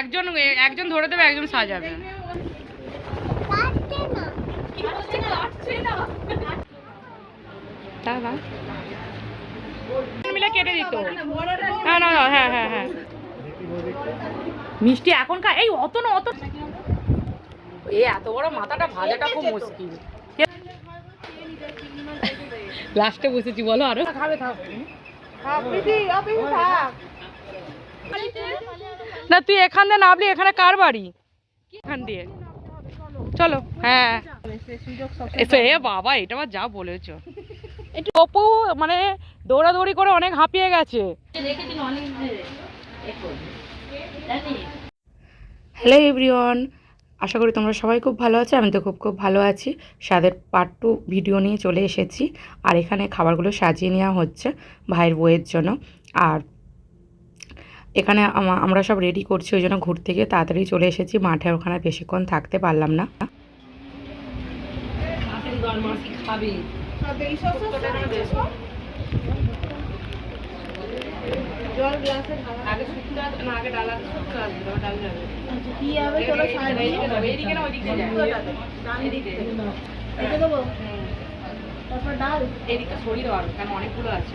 একজন একজন ধরে দেবে একজন সাজাবে। দাদা? মিলে কেটে দিত। না না না, হ্যাঁ হ্যাঁ হ্যাঁ। মিষ্টি এখনকার এই অত না অত এই এত বড় মাথাটা ভাজাটা খুব মুশকিল। লাস্টে বসেছি বলো আরও। খাবে থাক। না, তুই এখান দিয়ে নামলি, এখানে কার বাড়ি? এখান দিয়ে। চলো হ্যাঁ। এ বাবা, এটা আবার যা বলেছ। একটু অপু মানে দৌড়াদৌড়ি করে অনেক হাঁপিয়ে গেছে। হ্যালো এভরিওয়ান, আশা করি তোমরা সবাই খুব ভালো আছো, আমি তো খুব খুব ভালো আছি। স্বাদের পার্ট টু ভিডিও নিয়ে চলে এসেছি, আর এখানে খাবারগুলো সাজিয়ে নেওয়া হচ্ছে ভাইয়ের বইয়ের জন্য। আর এখানে আমরা সব রেডি করছি, ওই জন্য ঘুরতে গিয়ে তাড়াতাড়ি চলে এসেছি। মাঠে ওখানে বেশিক্ষণ থাকতে পারলাম না। এদিকে তারপর ডাল এদিকটা সরিয়ে দেওয়া কারণ অনেকগুলো আছে।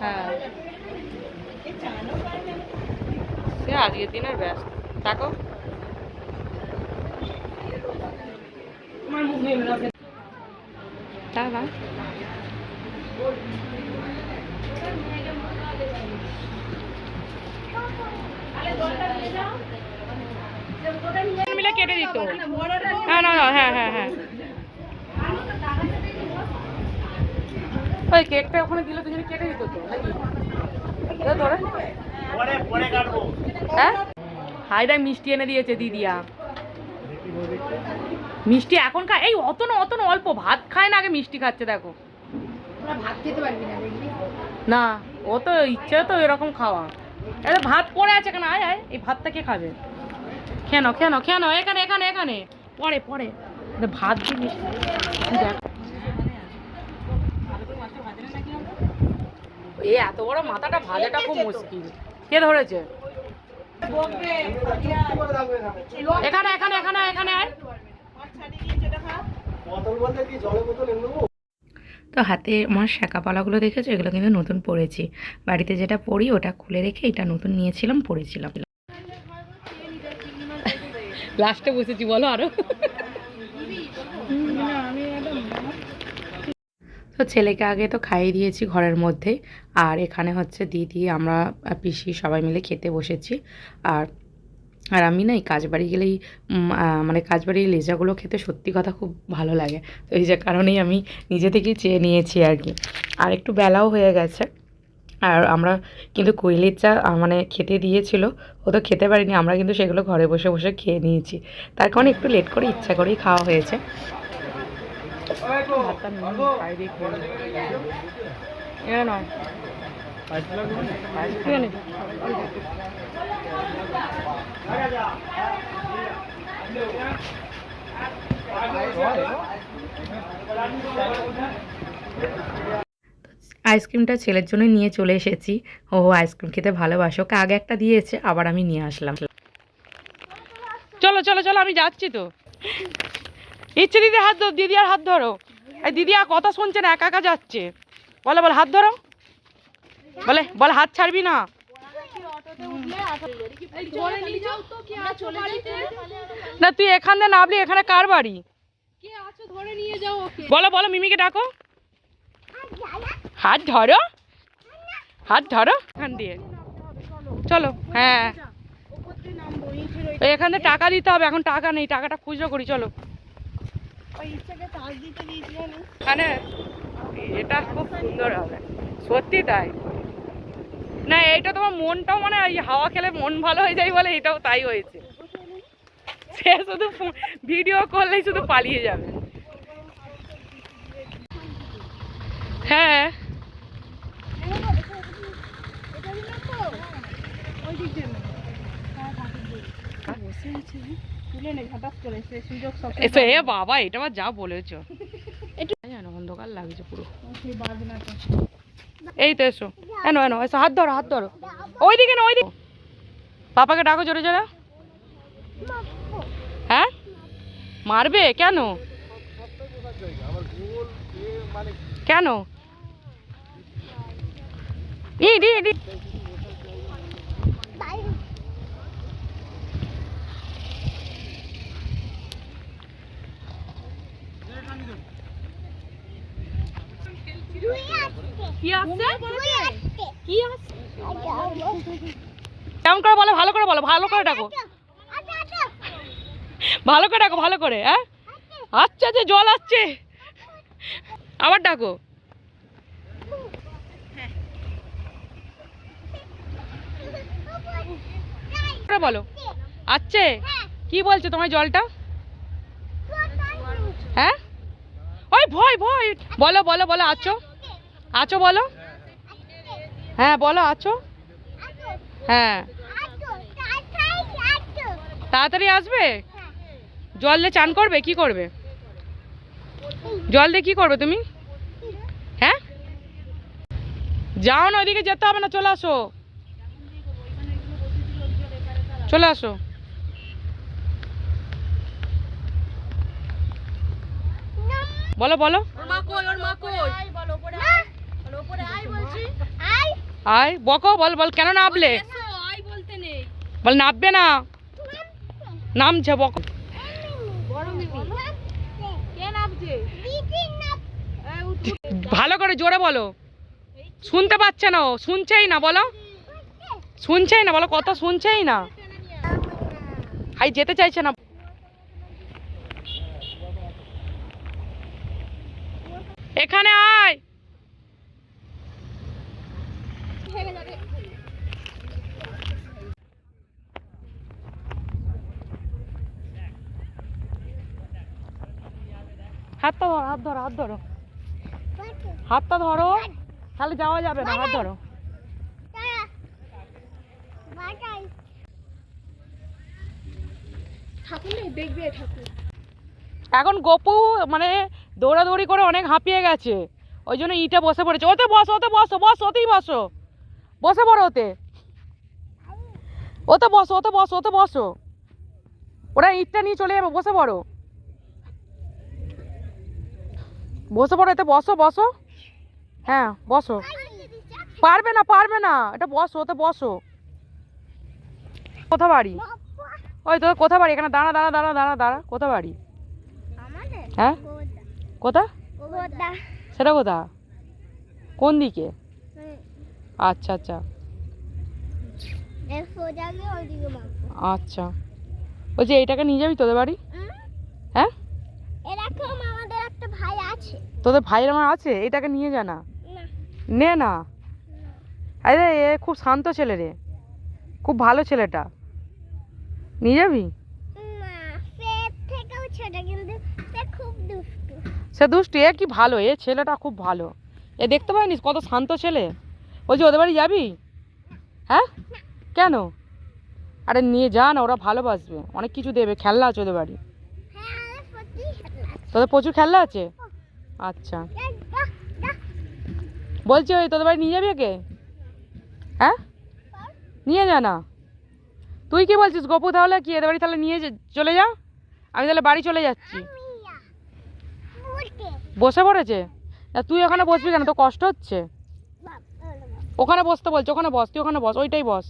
হ্যাঁ। সে আজকের দিনের ব্যস্ত। থাকো দাদা মিলে কেটে দিত। হ্যাঁ না না হ্যাঁ হ্যাঁ হ্যাঁ। ওই কেকটা ওখানে দিলে দুজনে কেটে দিত তো নাকি? হ্যাঁ? হাই দেখ মিষ্টি এনে দিয়েছে দিদিয়া। মিষ্টি এখন খায় এই অত না অত না অল্প ভাত খায় না আগে মিষ্টি খাচ্ছে দেখো। ভাত খেতে পারবি না ও তো ইচ্ছে তো এরকম খাওয়া। এটা ভাত পড়ে আছে কেন? আয় আয় এই ভাতটা কে খাবে? কেন কেন কেন এখানে এখানে এখানে। পরে পরে ভাত দিয়ে মিষ্টি। দেখ। এত বড় মাথাটা ভাজাটা খুব মুশকিল। কে ধরেছে? এখানে এখানে এখানে এখানে আয়। তো হাতে আমার শাঁকাপালাগুলো দেখেছ? এগুলো কিন্তু নতুন পরেছি বাড়িতে যেটা পরি ওটা খুলে রেখে এটা নতুন নিয়েছিলাম পরেছিলাম লাস্টে বসেছি বলো আরও। তো ছেলেকে আগে তো খাইয়ে দিয়েছি ঘরের মধ্যে। আর এখানে হচ্ছে দিদি, আমরা পিসি সবাই মিলে খেতে বসেছি। আর আর আমি না এই কাজবাড়ি গেলেই মানে কাজবাড়ির লেজাগুলো খেতে সত্যি কথা খুব ভালো লাগে। তো এই যে কারণেই আমি নিজে থেকেই চেয়ে নিয়েছি আর কি। আর একটু বেলাও হয়ে গেছে। আর আমরা কিন্তু কোয়েলের চা মানে খেতে দিয়েছিল। ও তো খেতে পারিনি, আমরা কিন্তু সেগুলো ঘরে বসে বসে খেয়ে নিয়েছি। তার কারণে একটু লেট করে ইচ্ছা করেই খাওয়া হয়েছে। আইসক্রিমটা ছেলের জন্য নিয়ে চলে এসেছি। ও আইসক্রিম খেতে ভালোবাসো, ওকে আগে একটা দিয়েছে, আবার আমি নিয়ে আসলাম। চলো চলো চলো, আমি যাচ্ছি তো। ইচ্ছে দিদি হাত ধরো দিদি আর হাত ধরো। এই দিদি আর কথা শুনছে না, একা একা যাচ্ছে। বলে, বল, হাত ধরো। বলে, বল, হাত ছাড়বি না। না, তুই এখান দিয়ে নামলি, এখানে কার বাড়ি? বলো বলো, মিমিকে ডাকো। হাত ধরো। হাত ধরো। এখান দিয়ে। চলো হ্যাঁ। এখান থেকে টাকা দিতে হবে, এখন টাকা নেই, টাকাটা খুচরো করি, চলো। ওই ইচ্ছাকে তাল দিতে দিয়েছিল না এখানে এটা খুব সুন্দর হবে। সত্যি তাই। না, এইটা তোমার মনটাও মানে এই হাওয়া খেলে মন ভালো হয়ে যায় বলে এটাও তাই হয়েছে। সে শুধু ভিডিও করলেই শুধু পালিয়ে যাবে। হ্যাঁ। ওই দিক। তুলে নে হঠাৎ করে সে সুযোগ সব এ বাবা এটা আবার যা বলেছ। একটু জানো অন্ধকার লাগছে পুরো। এই তো এসো। এনো এনো এসো হাত ধরো হাত ধরো। ওইদিকে না ওইদিকে। পাপাকে ডাকো জোরে জোরে। হ্যাঁ? মারবে? কেন? কেন? ইট ইট ইট। কি আসছে কি আসছে কেমন করে বলো, ভালো করে ডাকো। ভালো করে ডাকো, ভালো করে হ্যাঁ? আচ্ছা যে জল আসছে। আবার ডাকো। বলো। আসছে? কি বলছো তোমার জলটা? হ্যাঁ? ওই ভয় ভয়। বলো বলো বলো, আছো? আছো বলো? হ্যাঁ বলো, আছো? হ্যাঁ। তাড়াতাড়ি আসবে? জল দিয়ে চান করবে? কি করবে? জল দিয়ে কি করবে তুমি? হ্যাঁ? যাও না ওইদিকে যেতে হবে না চলে আসো। চলে আসো। বলো বলো। আয় বকো বল বল কেন নামলে বল নামবে না। নামছে বকো ভালো করে জোরে বলো। শুনতে পাচ্ছে না ও, শুনছেই না বলো। শুনছেই না বলো কথা শুনছেই না। হাই যেতে চাইছে না। এখানে আয়। হাতটা ধরো হাত ধরো হাত ধরো। হাতটা ধরো। তাহলে যাওয়া যাবে না হাত ধরো। ঠাকুর নেই দেখবে ঠাকুর। এখন গপু মানে দৌড়াদৌড়ি করে অনেক হাঁপিয়ে গেছে। ওই জন্য ইটে বসে পড়েছে। ওতে বসো ওতে বসো বসো ওতেই বসো। বসে পড়ো ওতে। ওতে বসো ওতে বসো ওতে বসো। ওরা ইটটা নিয়ে চলে যাবে বসে পড়ো। বসে পড়ো এতে বসো বসো। হ্যাঁ বসো। পারবে না পারবে না। এটা বসো ওতে বসো। কোথা বাড়ি? ওই তো কোথা বাড়ি? এখানে দাঁড়া দাঁড়া দাঁড়া দাঁড়া দাঁড়া। কোথা বাড়ি? হ্যাঁ? কোথা সেটা কোথা কোন দিকে? আচ্ছা আচ্ছা। আচ্ছা। ওই যে এইটাকে নিয়ে যাবি তোদের বাড়ি? হ্যাঁ এরকম আমাদের একটা ভাই আছে। তোদের ভাইয়ের আমার আছে? এটাকে নিয়ে যা না। নে। না আরে এ খুব শান্ত ছেলে রে। খুব ভালো ছেলেটা। নিয়ে যাবি? সে দুষ্টু। এ কি ভালো? এ ছেলেটা খুব ভালো। এ দেখতে পাইনিস কত শান্ত ছেলে? বলছি ওদের বাড়ি যাবি? হ্যাঁ? কেন? আরে নিয়ে যা না ওরা ভালোবাসবে। অনেক কিছু দেবে খেলনা আছে ওদের বাড়ি। হ্যাঁ তোদের প্রচুর খেলনা আছে? আচ্ছা। বলছি ওই তোদের বাড়ি নিয়ে যাবি ওকে? হ্যাঁ? নিয়ে যা না। তুই কি বলছিস? গপু তাহলে কি এদের বাড়ি তাহলে নিয়ে চলে যা? আমি তাহলে বাড়ি চলে যাচ্ছি। বসে পড়েছে? তুই ওখানে বসবি কেন? তো কষ্ট হচ্ছে। ওখানে বসতে বলছে ওখানে বস তুই ওখানে বস ওইটাই বস।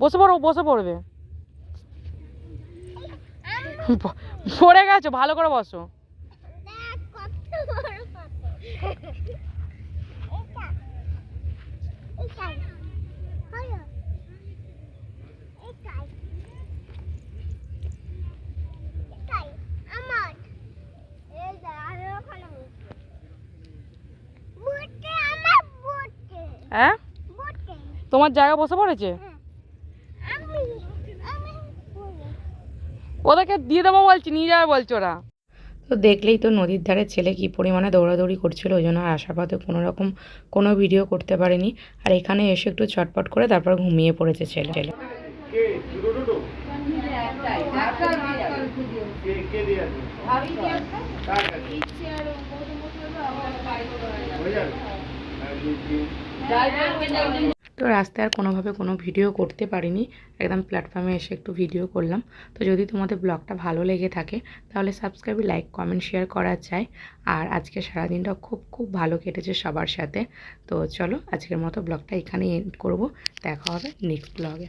বসে পড়ো বসে পড়বে। পড়ে গেছো ভালো করে বসো আমার এই যে আর ওখানে বুটে আমার বুট হ্যাঁ তোমার জায়গা বসে পড়েছে। ওদেরকে দিয়ে দেবো বলছি নিয়ে যাবে বলছো ওরা তো দেখলেই তো নদীর ধারে ছেলে কি পরিমাণে দৌড়াদৌড়ি করছিল ওই জন্য পথে কোনো রকম কোনো ভিডিও করতে পারেনি। আর এখানে এসে একটু চটপট করে তারপর ঘুমিয়ে পড়েছে ছেলে। ছেলে হয়ে যাবে। তো রাস্তায় আর কোনোভাবে কোনো ভিডিও করতে পারিনি। একদম প্ল্যাটফর্মে এসে একটু ভিডিও করলাম। তো যদি তোমাদের ব্লগটা ভালো লেগে থাকে, তাহলে সাবস্ক্রাইব লাইক কমেন্ট শেয়ার করা চাই আর আজকে সারাদিনটা খুব খুব ভালো কেটেছে সবার সাথে। তো চলো আজকের মতো ব্লগটা এখানেই এন্ড করব। দেখা হবে নেক্সট ব্লগে